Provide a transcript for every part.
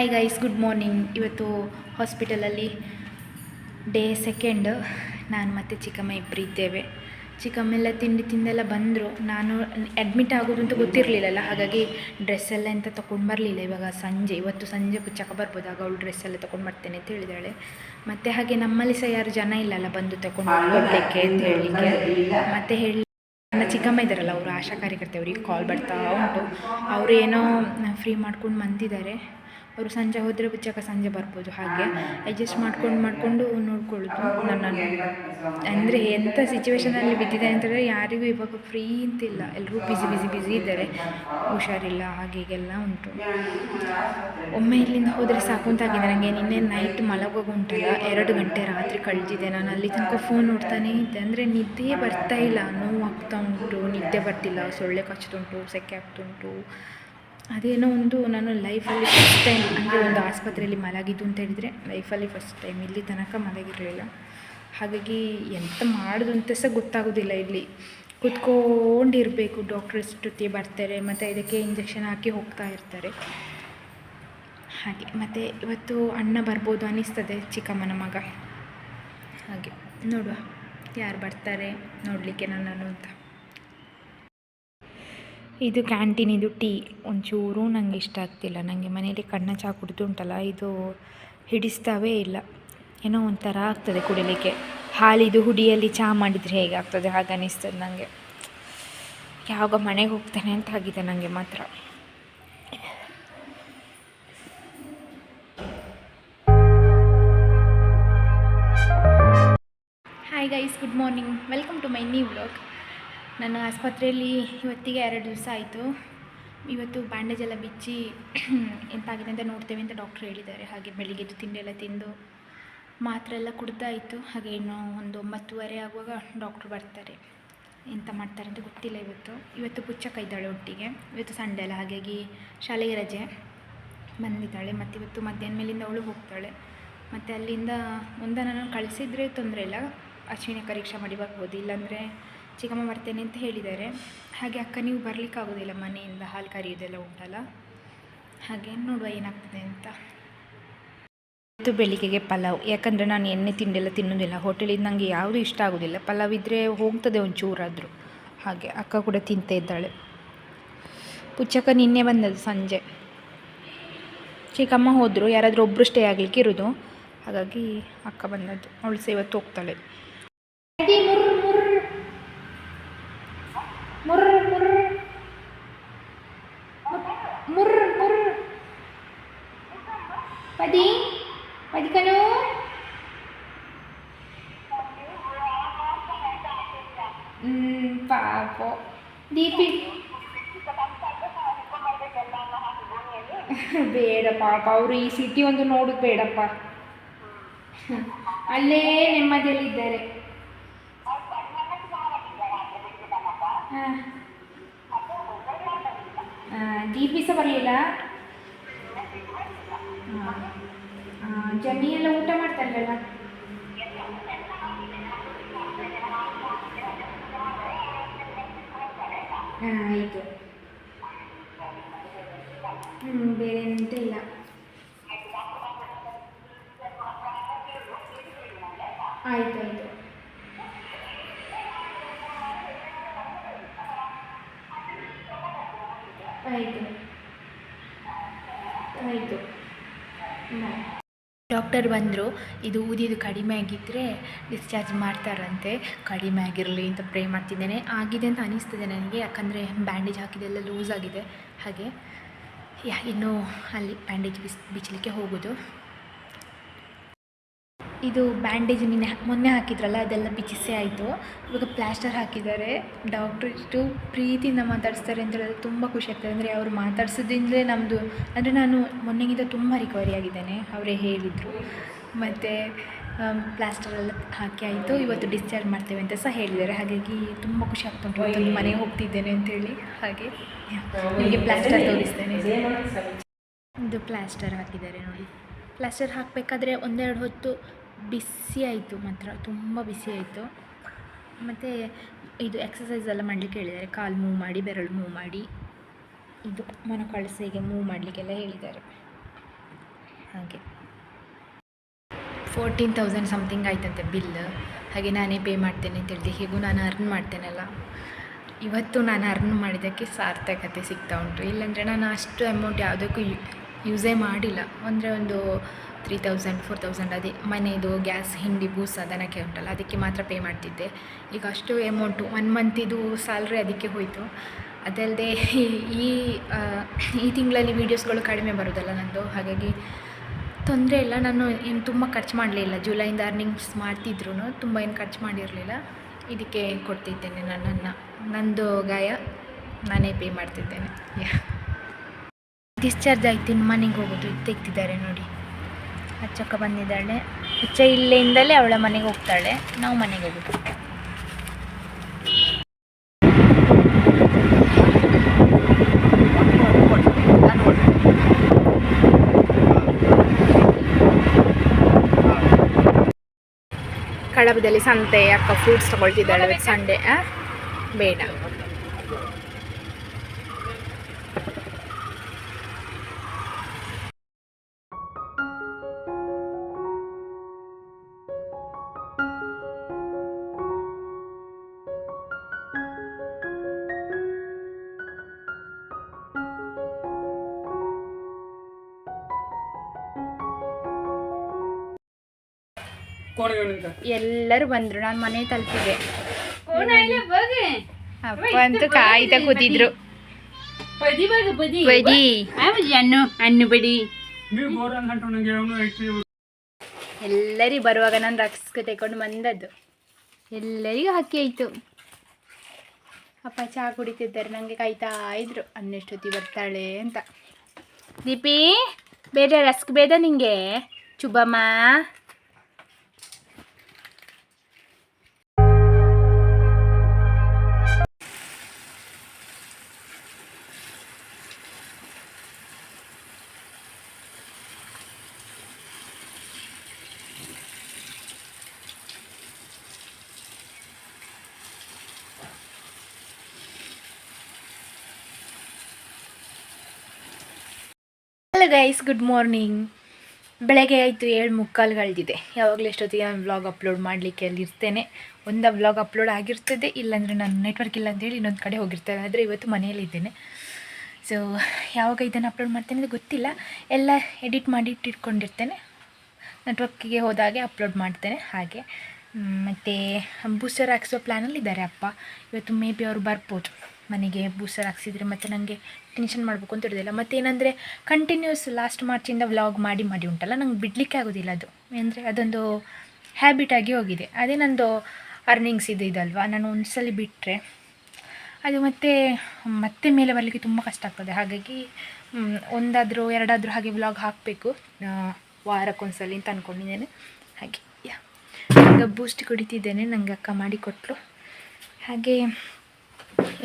Hi guys good morning ಇವತ್ತು ಹಾಸ್ಪಿಟಲಲ್ಲಿ day second ನಾನು ಮತ್ತು ಚಿಕ್ಕಮ್ಮ ಇಬ್ಬರು ಇದ್ದೇವೆ. ಚಿಕ್ಕಮ್ಮೆಲ್ಲ ತಿಂಡಿ ತಿಂದೆಲ್ಲ ಬಂದರು. ನಾನು ಅಡ್ಮಿಟ್ ಆಗೋದು ಅಂತ ಗೊತ್ತಿರಲಿಲ್ಲಲ್ಲ ಹಾಗಾಗಿ ಡ್ರೆಸ್ ಎಲ್ಲ ಎಂತ ತೊಗೊಂಡು ಬರಲಿಲ್ಲ. ಇವಾಗ ಸಂಜೆ ಇವತ್ತು ಸಂಜೆ ಪುಚ್ಚಕ ಬರ್ಬೋದು. ಆಗ ಅವಳು ಡ್ರೆಸ್ ಎಲ್ಲ ತೊಗೊಂಡು ಬರ್ತೇನೆ ಅಂತ ಹೇಳಿದಾಳೆ. ಮತ್ತು ಹಾಗೆ ನಮ್ಮಲ್ಲಿ ಸಹ ಯಾರು ಜನ ಇಲ್ಲಲ್ಲ ಬಂದು ತಗೊಂಡು ಕೊಡಲಿಕ್ಕೆ ಅಂತ ಹೇಳಲಿಕ್ಕೆ ಮತ್ತು ಹೇಳಿ ನನ್ನ ಚಿಕ್ಕಮ್ಮ ಇದ್ದಾರಲ್ಲ ಅವರು ಆಶಾ ಕಾರ್ಯಕರ್ತೆ ಅವ್ರಿಗೆ ಕಾಲ್ ಬರ್ತಾ ಉಂಟು. ಅವರು ಏನೋ ಫ್ರೀ ಮಾಡ್ಕೊಂಡು ಬಂದಿದ್ದಾರೆ. ಅವರು ಸಂಜೆ ಹೋದರೆ ಬಿಚ್ಚಾಕ ಸಂಜೆ ಬರ್ಬೋದು ಹಾಗೆ. ಅಡ್ಜಸ್ಟ್ ಮಾಡ್ಕೊಂಡು ಮಾಡಿಕೊಂಡು ನೋಡ್ಕೊಳ್ಳೋದು ನನ್ನನ್ನು. ಅಂದರೆ ಎಂಥ ಸಿಚುವೇಶನಲ್ಲಿ ಬಿದ್ದಿದೆ ಅಂತಂದರೆ ಯಾರಿಗೂ ಇವಾಗ ಫ್ರೀ ಅಂತಿಲ್ಲ ಎಲ್ಲರೂ ಬಿಸಿ ಬಿಸಿ ಬಿಸಿ ಇದ್ದಾರೆ. ಹುಷಾರಿಲ್ಲ, ಹಾಗೆ ಉಂಟು. ಒಮ್ಮೆ ಇಲ್ಲಿಂದ ಹೋದರೆ ಸಾಕು ಅಂತ ಅಂತಾಗಿದೆ ನನಗೆ ನಿನ್ನೆ ನೈಟ್ ಮಲಗುವಾಗ ಉಂಟಲ್ಲ ಎರಡು ಗಂಟೆ ರಾತ್ರಿ ಕಳೆದಿದೆ. ನಾನು ಅಲ್ಲಿ ತನಕ ಫೋನ್ ನೋಡ್ತಾನೆ ಇದ್ದೆ. ಅಂದರೆ ನಿದ್ದೆ ಬರ್ತಾ ಇಲ್ಲ. ನೋವು ಆಗ್ತಾ ಉಂಟು, ನಿದ್ದೆ ಬರ್ತಿಲ್ಲ. ಸೊಳ್ಳೆ ಕಚ್ಚುತ್ತುಂಟು ಸೆಕೆ ಆಗ್ತುಂಟು ಅದೇನೋ ಒಂದು ನಾನು ಲೈಫಲ್ಲಿ ಫಸ್ಟ್ ಟೈಮ್ ಅಂದರೆ ಒಂದು ಆಸ್ಪತ್ರೆಯಲ್ಲಿ ಮಲಗಿದ್ದು ಅಂತ ಹೇಳಿದರೆ ಲೈಫಲ್ಲಿ ಫಸ್ಟ್ ಟೈಮ್ ಇಲ್ಲಿ ತನಕ ಮಲಗಿರಲಿಲ್ಲ. ಹಾಗಾಗಿ ಎಂತ ಮಾಡೋದು ಅಂತ ಸಹ ಗೊತ್ತಾಗೋದಿಲ್ಲ ಇಲ್ಲಿ. ಕುತ್ಕೊಂಡಿರಬೇಕು ಡಾಕ್ಟ್ರ್ ಜೊತೆ ಬರ್ತಾರೆ, ಮತ್ತು ಇದಕ್ಕೆ ಇಂಜೆಕ್ಷನ್ ಹಾಕಿ ಹೋಗ್ತಾ ಇರ್ತಾರೆ. ಹಾಗೆ, ಮತ್ತು ಇವತ್ತು ಅಣ್ಣ ಬರ್ಬೋದು ಅನ್ನಿಸ್ತದೆ ಚಿಕ್ಕಮ್ಮನ ಮಗ. ಹಾಗೆ, ನೋಡುವ ಯಾರು ಬರ್ತಾರೆ, ನೋಡಲಿಕ್ಕೆ ನನ್ನನ್ನು ಅಂತ. ಇದು ಕ್ಯಾಂಟೀನ್, ಇದು ಟೀ. ಒಂಚೂರು ನನಗೆ ಇಷ್ಟ ಆಗ್ತಿಲ್ಲ. ನನಗೆ ಮನೇಲಿ ಕಣ್ಣ ಚಹಾ ಕುಡಿದು ಉಂಟಲ್ಲ ಇದು ಹಿಡಿಸ್ತಾವೇ ಇಲ್ಲ. ಏನೋ ಒಂಥರ ಆಗ್ತದೆ ಕುಡಿಲಿಕ್ಕೆ. ಹಾಲಿದು ಹುಡಿಯಲ್ಲಿ ಚಹಾ ಮಾಡಿದರೆ ಹೇಗೆ ಆಗ್ತದೆ? ಹಾಗೆ ಅನ್ನಿಸ್ತದೆ ನನಗೆ ಯಾವಾಗ ಮನೆಗೆ ಹೋಗ್ತಾನೆ ಅಂತ ಆಗಿದೆ ನನಗೆ ಮಾತ್ರ. Hi guys good morning welcome to my new blog ನಾನು ಆಸ್ಪತ್ರೆಯಲ್ಲಿ ಇವತ್ತಿಗೆ ಎರಡು ದಿವಸ ಆಯಿತು. ಇವತ್ತು ಬ್ಯಾಂಡೇಜ್ ಎಲ್ಲ ಬಿಚ್ಚಿ ಎಂತಾಗಿದೆ ಅಂತ ನೋಡ್ತೇವೆ ಅಂತ ಡಾಕ್ಟ್ರು ಹೇಳಿದ್ದಾರೆ. ಹಾಗೆ ಬೆಳಿಗ್ಗೆದ್ದು ತಿಂಡಿ ಎಲ್ಲ ತಿಂದು ಮಾತ್ರೆ ಎಲ್ಲ ಇತ್ತು. ಹಾಗೆ ಇನ್ನು ಒಂದು ಒಂಬತ್ತುವರೆ ಆಗುವಾಗ ಡಾಕ್ಟ್ರು ಬರ್ತಾರೆ. ಎಂತ ಮಾಡ್ತಾರೆ ಅಂತ ಗೊತ್ತಿಲ್ಲ ಇವತ್ತು. ಇವತ್ತು ಪುಚ್ಚಕ್ಕ ಇದ್ದಾಳೆ ಒಟ್ಟಿಗೆ. ಇವತ್ತು ಸಂಡೆ ಅಲ್ಲ, ಹಾಗಾಗಿ ಶಾಲೆಗೆ ರಜೆ ಬಂದಿದ್ದಾಳೆ. ಮತ್ತು ಇವತ್ತು ಮಧ್ಯಾಹ್ನ ಮೇಲಿಂದ ಅವಳು ಹೋಗ್ತಾಳೆ. ಮತ್ತು ಅಲ್ಲಿಂದ ಒಂದನ್ನು ನಾನು ಕಳಿಸಿದರೆ ತೊಂದರೆ ಇಲ್ಲ. ಅಶ್ವಿನಿ ಪರೀಕ್ಷೆ ಮಾಡಿ ಬರ್ಬೋದು. ಇಲ್ಲಾಂದರೆ ಚಿಕ್ಕಮ್ಮ ಬರ್ತೇನೆ ಅಂತ ಹೇಳಿದ್ದಾರೆ. ಹಾಗೆ ಅಕ್ಕ ನೀವು ಬರಲಿಕ್ಕಾಗೋದಿಲ್ಲ ಮನೆಯಿಂದ ಹಾಲು ಕರಿಯೋದೆಲ್ಲ ಉಂಟಲ್ಲ? ಹಾಗೆ ನೋಡುವ ಏನಾಗ್ತದೆ ಅಂತ. ಇವತ್ತು ಬೆಳಿಗ್ಗೆಗೆ ಪಲಾವ್. ಯಾಕಂದರೆ ನಾನು ಎಣ್ಣೆ ತಿಂಡೆಲ್ಲ ತಿನ್ನೋದಿಲ್ಲ. ಹೋಟೆಲಿಂದ ನನಗೆ ಯಾವುದೂ ಇಷ್ಟ ಆಗೋದಿಲ್ಲ. ಪಲಾವ್ ಇದ್ದರೆ ಹೋಗ್ತದೆ ಒಂಚೂರಾದರೂ ಹಾಗೆ ಅಕ್ಕ ಕೂಡ ತಿಂತ ಇದ್ದಾಳೆ. ಪುಚ್ಚಕ್ಕ ನಿನ್ನೆ ಬಂದದ್ದು ಸಂಜೆ. ಚಿಕ್ಕಮ್ಮ ಹೋದರು. ಯಾರಾದರೂ ಒಬ್ಬರು ಸ್ಟೇ ಆಗಲಿಕ್ಕೆ ಇರೋದು. ಹಾಗಾಗಿ ಅಕ್ಕ ಬಂದದ್ದು. ಅವಳು ಸೇವತ್ತು ಇವತ್ತು ಹೋಗ್ತಾಳೆ ಮುರ್ರ್ ಮುರ್ರ್. ಮುರ್ರ್ ಮುರ್ರ್. ಪದಿ ಪದಿಕನು ಪಾಪ. ದೀಪಿ. ಬೇಡ ಪಾಪ, ಅವರು ಈ ಸಿಟಿ ಒಂದು ನೋಡೋದು ಬೇಡಪ್ಪ. ಅಲ್ಲೇ ನೆಮ್ಮದಿಯಲ್ಲಿದ್ದಾರೆ. ಹಾಂ ದೀಪಿ ಸಹ ಬರಲಿಲ್ಲ? ಜಮಿ ಎಲ್ಲ ಊಟ ಮಾಡ್ತಾರಲ್ಲ ಹಾಂ ಆಯಿತು. ಹ್ಞೂ ಬೇರೆ ಎಂತ ಇಲ್ಲ. ಆಯ್ತು, ಆಯಿತು. ಆಯಿತು. ಆಯಿತು. ಡಾಕ್ಟರ್ ಬಂದರು, ಇದು ಊದಿದ್ದು ಕಡಿಮೆ ಆಗಿದ್ದರೆ ಡಿಸ್ಚಾರ್ಜ್ ಮಾಡ್ತಾರಂತೆ. ಕಡಿಮೆ ಆಗಿರಲಿ ಅಂತ ಪ್ರೇ ಮಾಡ್ತಿದ್ದೇನೆ. ಆಗಿದೆ ಅಂತ ಅನಿಸ್ತದೆ ನನಗೆ, ಯಾಕಂದರೆ ಬ್ಯಾಂಡೇಜ್ ಹಾಕಿದೆಲ್ಲ ಲೂಸ್ ಆಗಿದೆ. ಹಾಗೆ, ಯಾ, ಇನ್ನೂ ಅಲ್ಲಿ ಬ್ಯಾಂಡೇಜ್ ಬಿಸ್, ಬಿಚ್ಚಲಿಕ್ಕೆ ಹೋಗೋದು. ಇದು ಬ್ಯಾಂಡೇಜ್ ನಿನ್ನೆ ಮೊನ್ನೆ ಹಾಕಿದ್ರಲ್ಲ ಅದೆಲ್ಲ ಬಿಚ್ಚಿಸೇ ಆಯಿತು. ಇವಾಗ ಪ್ಲಾಸ್ಟರ್ ಹಾಕಿದ್ದಾರೆ. ಡಾಕ್ಟ್ರು ಇಷ್ಟು ಪ್ರೀತಿಯಿಂದ ಮಾತಾಡಿಸ್ತಾರೆ ಅಂತ ಹೇಳಿದ್ರೆ ತುಂಬ ಖುಷಿ ಆಗ್ತದೆ. ಅಂದರೆ ಅವರು ಮಾತಾಡ್ಸೋದ್ರಿಂದಲೇ ನಮ್ಮದು ಅಂದರೆ ನಾನು ಮೊನ್ನೆಗಿಂತ ತುಂಬ ರಿಕವರಿ ಆಗಿದ್ದೇನೆ ಅವರೇ ಹೇಳಿದರು. ಮತ್ತು ಪ್ಲ್ಯಾಸ್ಟರೆಲ್ಲ ಹಾಕಿ ಆಯಿತು. ಇವತ್ತು ಡಿಸ್ಚಾರ್ಜ್ ಮಾಡ್ತೇವೆ ಅಂತ ಸಹ ಹೇಳಿದ್ದಾರೆ. ಹಾಗಾಗಿ ತುಂಬ ಖುಷಿ ಆಗ್ತುಂಟು ಉಂಟು. ಮನೆಗೆ ಹೋಗ್ತಿದ್ದೇನೆ ಅಂತೇಳಿ ಹಾಗೆ ನಿಮಗೆ ಪ್ಲಾಸ್ಟರ್ ತೋರಿಸ್ತೇನೆ. ಇದು ಪ್ಲಾಸ್ಟರ್ ಹಾಕಿದ್ದಾರೆ ನೋಡಿ. ಪ್ಲಾಸ್ಟರ್ ಹಾಕಬೇಕಾದ್ರೆ ಒಂದೆರಡು ಹೊತ್ತು ಬಿಸಿ ಆಯಿತು ಮಾತ್ರ, ತುಂಬ ಬಿಸಿ ಆಯಿತು. ಮತ್ತು ಇದು ಎಕ್ಸಸೈಸ್ ಎಲ್ಲ ಮಾಡಲಿಕ್ಕೆ ಹೇಳಿದ್ದಾರೆ. ಕಾಲು ಮೂವ್ ಮಾಡಿ, ಬೆರಳು ಮೂವ್ ಮಾಡಿ. ಇದು ಮನ ಹೀಗೆ ಮೂವ್ ಮಾಡಲಿಕ್ಕೆಲ್ಲ ಹೇಳಿದ್ದಾರೆ. ಹಾಗೆ. ಫೋರ್ಟೀನ್ ತೌಸಂಡ್ ಸಮಥಿಂಗ್ ಆಯ್ತಂತೆ ಬಿಲ್ ಹಾಗೆ ನಾನೇ ಪೇ ಮಾಡ್ತೇನೆ ಅಂತ ಹೇಳಿದೆ. ಹೇಗೂ ನಾನು ಅರ್ನ್ ಮಾಡ್ತೇನಲ್ಲ. ಇವತ್ತು ನಾನು ಅರ್ನ್ ಮಾಡಿದ್ದಕ್ಕೆ ಸಾರ್ಥಕತೆ ಸಿಗ್ತಾ ಉಂಟು. ಇಲ್ಲಾಂದರೆ ನಾನು ಅಷ್ಟು ಅಮೌಂಟ್ ಯಾವುದಕ್ಕೂ ಯೂಸೇ ಮಾಡಿಲ್ಲ. ಅಂದರೆ ಒಂದು ತ್ರೀ ತೌಸಂಡ್ ಫೋರ್ ತೌಸಂಡ್ ಅದೇ ಮನೆಯದು ಗ್ಯಾಸ್ ಹಿಂಡಿ, ಬೂಸ್ ಅದನ್ನಕ್ಕೆ ಉಂಟಲ್ಲ, ಅದಕ್ಕೆ ಮಾತ್ರ ಪೇ ಮಾಡ್ತಿದ್ದೆ. ಈಗ ಅಷ್ಟು ಎಮೌಂಟು ಒನ್ ಮಂತಿದು ಸ್ಯಾಲ್ರಿ ಅದಕ್ಕೆ ಹೋಯಿತು. ಅದಲ್ಲದೆ ಈ ಈ ತಿಂಗಳಲ್ಲಿ ವೀಡಿಯೋಸ್ಗಳು ಕಡಿಮೆ ಬರೋದಲ್ಲ ನಂದು. ಹಾಗಾಗಿ ತೊಂದರೆ ಇಲ್ಲ, ನಾನು ಏನು ತುಂಬ ಖರ್ಚು ಮಾಡಲಿಲ್ಲ ಜುಲೈಯಿಂದ ಅರ್ನಿಂಗ್ಸ್ ಮಾಡ್ತಿದ್ರು ತುಂಬ ಏನು ಖರ್ಚು ಮಾಡಿರಲಿಲ್ಲ. ಇದಕ್ಕೆ ಕೊಡ್ತಿದ್ದೇನೆ ನನ್ನನ್ನು ನಂದು ಗಾಯ, ನಾನೇ ಪೇ ಮಾಡ್ತಿದ್ದೇನೆ. ಡಿಸ್ಚಾರ್ಜ್ ಆಯ್ತು ಮನೆಗೆ ಹೋಗೋದು ತೆಗ್ತಿದ್ದಾರೆ ನೋಡಿ. ಅಚ್ಚಕ್ಕ ಬಂದಿದ್ದಾಳೆ. ಹುಚ್ಚ ಇಲ್ಲಿಂದಲೇ ಅವಳ ಮನೆಗೆ ಹೋಗ್ತಾಳೆ. ನಾವು ಮನೆಗೆ ಹೋಗೋದು ಕಡಬದಲ್ಲಿ ಸಂತೆ, ಅಕ್ಕ ಫ್ರೂಟ್ಸ್ ತಗೊಳ್ತಿದ್ದಾಳೆ. ಸಂಡೇ ಬೇಡ. ಎಲ್ಲರೂ ಬಂದ್ರು ನಾನು ಮನೆ ತಲುಪಿದೆ ಅಪ್ಪ ಅಂತೂ ಕಾಯ್ತಾ ಕೂತಿದ್ರು. ಬದಿ. ಬಗ ಬದಿ. ಬಡಿ ಹಣ್ಣು ಹಣ್ಣು ಬಡಿ ಎಲ್ಲರಿಗೂ ಬರುವಾಗ ನಾನು ರಕ್ಸ್ಕ ತೆಕೊಂಡು ಬಂದದ್ದು. ಎಲ್ಲರಿಗೂ ಹಕ್ಕಿ ಆಯ್ತು. ಅಪ್ಪ ಚಹಾ ಕುಡಿತಿದ್ದಾರೆ ನನಗೆ ಕಾಯ್ತಾ ಇದ್ರು. ಅನ್ನೆಷ್ಟೊತ್ತಿ ಬರ್ತಾಳೆ ಅಂತ. ದೀಪಿ ಬೇರೆ ರಸ್ಕ್ ಬೇಡ ನಿಂಗೆ. ಚುಬಮ್ಮ ಗೈಸ್ ಗುಡ್ ಮಾರ್ನಿಂಗ್ ಬೆಳಗ್ಗೆ ಆಯಿತು ಏಳು ಮುಕ್ಕಾಲುಗಳ್ದಿದೆ. ಯಾವಾಗಲೂ ಎಷ್ಟೊತ್ತಿಗೆ ನಾನು ವ್ಲಾಗ್ ಅಪ್ಲೋಡ್ ಮಾಡಲಿಕ್ಕೆ ಅಲ್ಲಿ ಇರ್ತೇನೆ ಒಂದು ವ್ಲಾಗ್ ಅಪ್ಲೋಡ್ ಆಗಿರ್ತದೆ, ಇಲ್ಲಾಂದರೆ ನಾನು ನೆಟ್ವರ್ಕ್ ಇಲ್ಲ ಅಂತೇಳಿ ಇನ್ನೊಂದು ಕಡೆ ಹೋಗಿರ್ತೇನೆ. ಆದರೆ ಇವತ್ತು ಮನೆಯಲ್ಲಿದ್ದೇನೆ ಸೊ ಯಾವಾಗ ಇದನ್ನು ಅಪ್ಲೋಡ್ ಮಾಡ್ತೇನೆ ಅಂತ ಗೊತ್ತಿಲ್ಲ. ಎಲ್ಲ ಎಡಿಟ್ ಮಾಡಿ ಇಟ್ಕೊಂಡಿರ್ತೇನೆ ನೆಟ್ವರ್ಕಿಗೆ ಹೋದಾಗೆ ಅಪ್ಲೋಡ್ ಮಾಡ್ತೇನೆ. ಹಾಗೆ ಮತ್ತು ಬೂಸ್ಟರ್ ಹಾಕ್ಸೋ ಪ್ಲ್ಯಾನಲ್ಲಿ ಇದ್ದಾರೆ ಅಪ್ಪ. ಇವತ್ತು ಮೇ ಬಿ ಅವರು ಬರ್ಬೋದು. ಮನೆಗೆ ಬೂಸ್ಟರ್ ಹಾಕ್ಸಿದ್ರೆ ಮತ್ತು ನನಗೆ ಟೆನ್ಷನ್ ಮಾಡಬೇಕು ಅಂತ ಇರೋದಿಲ್ಲ. ಮತ್ತು ಏನಂದರೆ ಕಂಟಿನ್ಯೂಸ್ ಲಾಸ್ಟ್ ಮಾರ್ಚಿಂದ ವ್ಲಾಗ್ ಮಾಡಿ ಮಾಡಿ ಉಂಟಲ್ಲ, ನಂಗೆ ಬಿಡಲಿಕ್ಕೆ ಆಗೋದಿಲ್ಲ ಅದು. ಅಂದರೆ ಅದೊಂದು ಹ್ಯಾಬಿಟ್ ಆಗಿ ಹೋಗಿದೆ. ಅದೇ ನಂದು ಅರ್ನಿಂಗ್ಸ್ ಇದು ಇದಲ್ವಾ, ನಾನು ಒಂದ್ಸಲ ಬಿಟ್ಟರೆ ಅದು ಮತ್ತೆ ಮತ್ತೆ ಮೇಲೆ ಬರಲಿಕ್ಕೆ ತುಂಬ ಕಷ್ಟ ಆಗ್ತದೆ. ಹಾಗಾಗಿ ಒಂದಾದರೂ ಎರಡಾದರೂ ಹಾಗೆ ವ್ಲಾಗ್ ಹಾಕಬೇಕು. ವಾರಕ್ಕೊಂದ್ಸಲಿ ಅಂತ ಅಂದ್ಕೊಂಡಿದ್ದೇನೆ ಹಾಗೆ, ಯಾ. ಬೂಸ್ಟ್ ಕುಡಿತಿದ್ದೇನೆ ನನಗೆ ಅಕ್ಕ ಮಾಡಿಕೊಟ್ಲು ಹಾಗೆ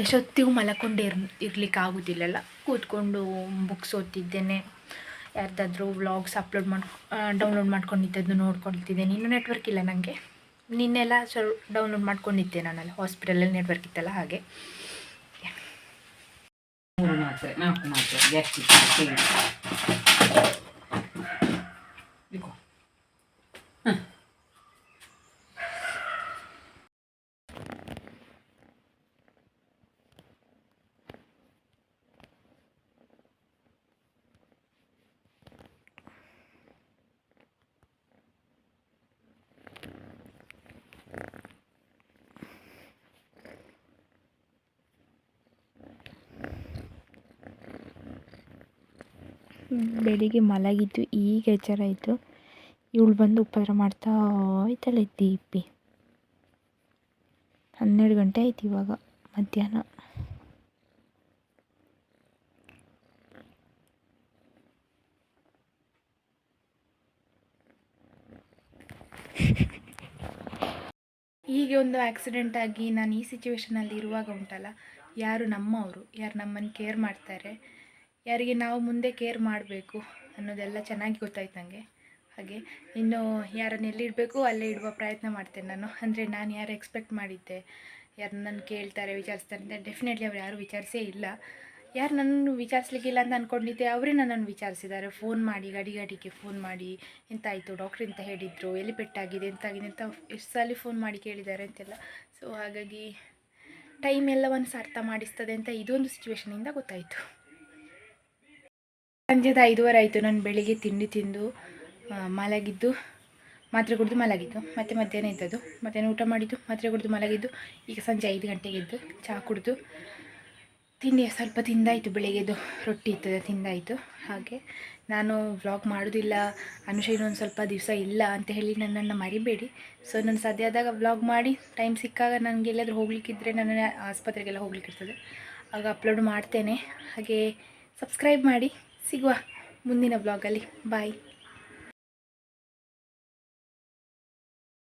ಎಷ್ಟೊತ್ತಿಗೂ ಮಲ್ಕೊಂಡು ಇರ್ ಇರ್ಲಿಕ್ಕೆ ಆಗೋದಿಲ್ಲಲ್ಲ ಕೂತ್ಕೊಂಡು ಬುಕ್ಸ್ ಓದ್ತಿದ್ದೇನೆ. ಯಾರ್ದಾದ್ರೂ ವ್ಲಾಗ್ಸ್ ಅಪ್ಲೋಡ್ ಮಾಡಿ ಡೌನ್ಲೋಡ್ ಮಾಡ್ಕೊಂಡಿದ್ದದ್ದು ನೋಡ್ಕೊಳ್ತಿದ್ದೇನೆ ಇನ್ನೂ ನೆಟ್ವರ್ಕ್ ಇಲ್ಲ ನನಗೆ ನಿನ್ನೆಲ್ಲ ಸ್ವಲ್ಪ ಡೌನ್ಲೋಡ್ ಮಾಡ್ಕೊಂಡಿದ್ದೆ ನಾನಲ್ಲ. ಹಾಸ್ಪಿಟಲಲ್ಲಿ ನೆಟ್ವರ್ಕ್ ಇತ್ತಲ್ಲ ಹಾಗೆ. ಮೂರು ನಾಲ್ಕು ಗ್ಯಾಸ್ಟ್ರಿಕ್ ಬೆಳಿಗ್ಗೆ ಮಲಗಿದ್ದು, ಈಗ ಎಚ್ಚರ ಆಯಿತು. ಇವಳು ಬಂದು ಉಪದ್ರ ಮಾಡ್ತಾ ಇದ್ದಾಳೆ ದೀಪಿ. ಹನ್ನೆರಡು ಗಂಟೆ ಆಯ್ತು ಇವಾಗ, ಮಧ್ಯಾಹ್ನ. ಹೀಗೆ ಒಂದು ಆಕ್ಸಿಡೆಂಟ್ ಆಗಿ ನಾನು ಈ ಸಿಚುವೇಶನಲ್ಲಿ ಇರುವಾಗ ಉಂಟಲ್ಲ, ಯಾರು ನಮ್ಮವರು, ಯಾರು ನಮ್ಮನ್ನು ಕೇರ್ ಮಾಡ್ತಾರೆ ಯಾರಿಗೆ ನಾವು ಮುಂದೆ ಕೇರ್ ಮಾಡಬೇಕು ಅನ್ನೋದೆಲ್ಲ ಚೆನ್ನಾಗಿ ಗೊತ್ತಾಯ್ತು ನನಗೆ ಹಾಗೆ ಇನ್ನು ಯಾರನ್ನು ಎಲ್ಲಿಡಬೇಕು ಅಲ್ಲೇ ಇಡುವ ಪ್ರಯತ್ನ ಮಾಡ್ತೇನೆ ನಾನು. ಅಂದರೆ ನಾನು ಯಾರು ಎಕ್ಸ್ಪೆಕ್ಟ್ ಮಾಡಿದ್ದೆ, ಯಾರು ನನ್ನ ಕೇಳ್ತಾರೆ, ವಿಚಾರಿಸ್ತಾರೆ ಅಂತ ಡೆಫಿನೆಟ್ಲಿ ಅವ್ರು ಯಾರು ವಿಚಾರಿಸೇ ಇಲ್ಲ. ಯಾರು ನನ್ನನ್ನು ವಿಚಾರಿಸ್ಲಿಕ್ಕಿಲ್ಲ ಅಂತ ಅಂದ್ಕೊಂಡಿದ್ದೆ ಅವರೇ ನನ್ನನ್ನು ವಿಚಾರಿಸಿದ್ದಾರೆ. ಫೋನ್ ಮಾಡಿ, ಗಡಿ ಗಡಿಗೆ ಫೋನ್ ಮಾಡಿ, ಎಂತಾಯಿತು ಡಾಕ್ಟ್ರ್ ಎಂತ ಹೇಳಿದರು, ಎಲ್ಲಿ ಪೆಟ್ಟಾಗಿದೆ, ಎಂತಾಗಿದೆ ಅಂತ ಎಷ್ಟು ಸಲ ಫೋನ್ ಮಾಡಿ ಕೇಳಿದ್ದಾರೆ ಅಂತೆಲ್ಲ. ಸೊ ಹಾಗಾಗಿ ಟೈಮ್ ಒಂದು ಅರ್ಥ ಮಾಡಿಸ್ತದೆ ಅಂತ ಇದೊಂದು ಸಿಚುವೇಶನಿಂದ ಗೊತ್ತಾಯಿತು. ಸಂಜೆದ ಐದುವರೆ ಆಯಿತು. ನಾನು ಬೆಳಿಗ್ಗೆ ತಿಂಡಿ ತಿಂದು ಮಲಗಿದ್ದು, ಮಾತ್ರೆ ಕುಡಿದು ಮಲಗಿದ್ದು, ಮತ್ತೆ ಮಧ್ಯಾಹ್ನ ಇದ್ದದ್ದು. ಮಧ್ಯಾಹ್ನ ಊಟ ಮಾಡಿದ್ದು, ಮಾತ್ರೆ ಕುಡಿದು ಮಲಗಿದ್ದು, ಈಗ ಸಂಜೆ ಐದು ಗಂಟೆಗೆ ಇದ್ದು ಚಹಾ ಕುಡಿದು, ತಿಂಡಿ ಸ್ವಲ್ಪ ತಿಂದಾಯಿತು. ಬೆಳಿಗ್ಗೆದು ರೊಟ್ಟಿ ಇರ್ತದೆ, ತಿಂದಾಯಿತು. ಹಾಗೆ ನಾನು ವ್ಲಾಗ್ ಮಾಡೋದಿಲ್ಲ, ಅನುಷ ಇನ್ನೊಂದು ಸ್ವಲ್ಪ ದಿವಸ ಇಲ್ಲ ಅಂತ ಹೇಳಿ ನನ್ನನ್ನು ಮರಿಬೇಡಿ. ಸೊ ನಾನು ಸದ್ಯ ಆದಾಗ ವ್ಲಾಗ್ ಮಾಡಿ ಟೈಮ್ ಸಿಕ್ಕಾಗ ನನಗೆ ಎಲ್ಲಾದರೂ ಹೋಗ್ಲಿಕ್ಕಿದ್ರೆ ನನ್ನ ಆಸ್ಪತ್ರೆಗೆಲ್ಲ ಹೋಗ್ಲಿಕ್ಕಿರ್ತದೆ. ಆಗ ಅಪ್ಲೋಡ್ ಮಾಡ್ತೇನೆ. ಹಾಗೆ ಸಬ್ಸ್ಕ್ರೈಬ್ ಮಾಡಿ. ಸಿಗುವ ಮುಂದಿನ ಬ್ಲಾಗಲ್ಲಿ ಬಾಯ್